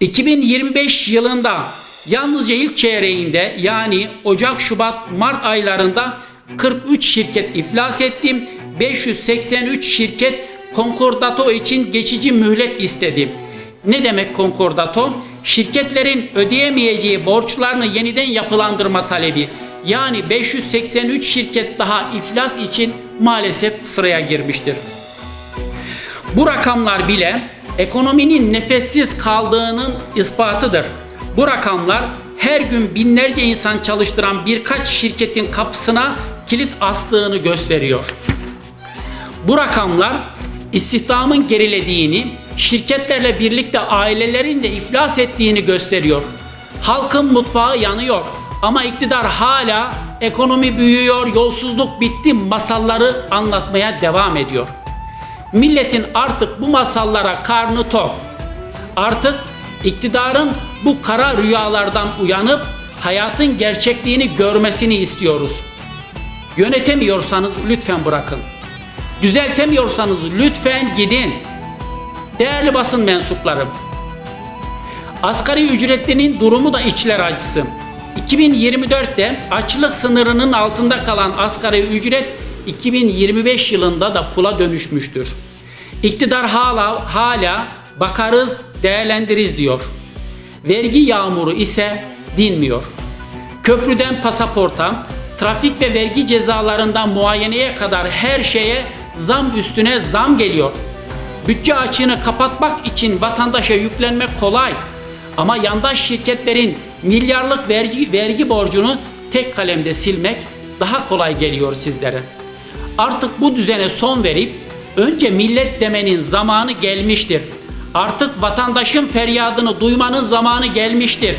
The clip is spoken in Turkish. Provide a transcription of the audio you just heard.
2025 yılında yalnızca ilk çeyreğinde yani Ocak, Şubat, Mart aylarında 43 şirket iflas etti. 583 şirket konkordato için geçici mühlet istedi. Ne demek konkordato? Şirketlerin ödeyemeyeceği borçlarını yeniden yapılandırma talebi. Yani 583 şirket daha iflas için maalesef sıraya girmiştir. Bu rakamlar bile ekonominin nefessiz kaldığının ispatıdır. Bu rakamlar her gün binlerce insan çalıştıran birkaç şirketin kapısına kilit astığını gösteriyor. Bu rakamlar istihdamın gerilediğini, şirketlerle birlikte ailelerin de iflas ettiğini gösteriyor. Halkın mutfağı yanıyor ama iktidar hala ekonomi büyüyor, yolsuzluk bitti masalları anlatmaya devam ediyor. Milletin artık bu masallara karnı tok. Artık iktidarın bu kara rüyalardan uyanıp hayatın gerçekliğini görmesini istiyoruz. Yönetemiyorsanız lütfen bırakın. Düzeltemiyorsanız lütfen gidin. Değerli basın mensupları, asgari ücretlinin durumu da içler acısı. 2024'te açlık sınırının altında kalan asgari ücret 2025 yılında da pula dönüşmüştür. İktidar hala hala bakarız, değerlendiririz diyor. Vergi yağmuru ise dinmiyor. Köprüden pasaporta, trafik ve vergi cezalarından muayeneye kadar her şeye zam üstüne zam geliyor. Bütçe açığını kapatmak için vatandaşa yüklenmek kolay. Ama yandaş şirketlerin milyarlık vergi, vergi borcunu tek kalemde silmek daha kolay geliyor sizlere. Artık bu düzene son verip önce millet demenin zamanı gelmiştir. Artık vatandaşın feryadını duymanın zamanı gelmiştir.